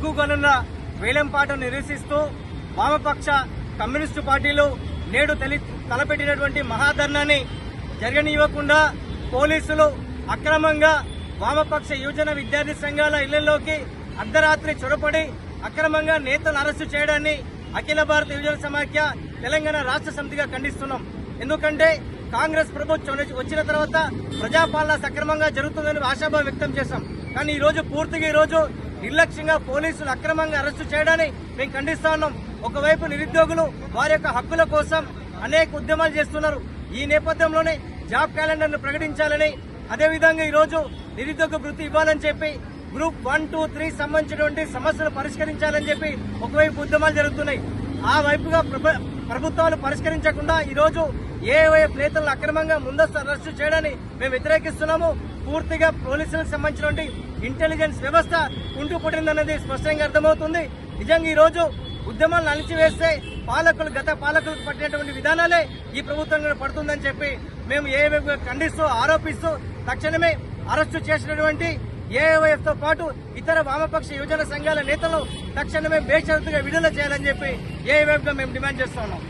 ఎక్కువగానున్న వేలంపాటను నిరసిస్తూ వామపక్ష కమ్యూనిస్టు పార్టీలు నేడు తలి తలపెట్టినటువంటి మహాధర్నాన్ని జరగనివ్వకుండా పోలీసులు అక్రమంగా వామపక్ష యువజన విద్యార్థి సంఘాల ఇళ్ళలోకి అర్ధరాత్రి చొరపడి అక్రమంగా నేతలు అరెస్టు చేయడాన్ని అఖిల భారత యువజన సమాఖ్య తెలంగాణ రాష్ట్ర సమితిగా ఖండిస్తున్నాం. ఎందుకంటే కాంగ్రెస్ ప్రభుత్వం వచ్చిన తర్వాత ప్రజాపాలన సక్రమంగా జరుగుతుందని ఆశాభావం వ్యక్తం చేశాం. కానీ ఈరోజు పూర్తిగా ఈ రోజు నిర్లక్ష్యంగా పోలీసులు అక్రమంగా అరెస్టు చేయడాన్ని మేము ఖండిస్తా ఉన్నాం. ఒకవైపు నిరుద్యోగులు వారి యొక్క హక్కుల కోసం అనేక ఉద్యమాలు చేస్తున్నారు. ఈ నేపథ్యంలోనే జాబ్ క్యాలెండర్ను ప్రకటించాలని అదేవిధంగా ఈ రోజు నిరుద్యోగ వృత్తి ఇవ్వాలని చెప్పి గ్రూప్ వన్ టూ త్రీ సంబంధించినటువంటి సమస్యలు పరిష్కరించాలని చెప్పి ఒకవైపు ఉద్యమాలు జరుగుతున్నాయి. ఆ వైపుగా ప్రభ- ప్రభుత్వాలు పరిష్కరించకుండా ఈ రోజు ఏవైపు నేతలను అక్రమంగా ముందస్తు అరెస్టు చేయడాన్ని మేము వ్యతిరేకిస్తున్నాము. పూర్తిగా పోలీసులకు సంబంధించినటువంటి ఇంటెలిజెన్స్ వ్యవస్థ కుంటు పుట్టిందన్నది స్పష్టంగా అర్థమవుతుంది. నిజంగా ఈ రోజు ఉద్యమాలను అణిచివేస్తే పాలకులు గత పాలకులకు పట్టినటువంటి విధానాలే ఈ ప్రభుత్వం పడుతుందని చెప్పి మేము ఏ ఖండిస్తూ ఆరోపిస్తూ తక్షణమే అరెస్టు చేసినటువంటి ఏఐఎఫ్తో పాటు ఇతర వామపక్ష యువజన సంఘాల నేతలు తక్షణమే బేషరతుగా విడుదల చేయాలని చెప్పి ఏఐఎఫ్గా మేము డిమాండ్ చేస్తున్నాం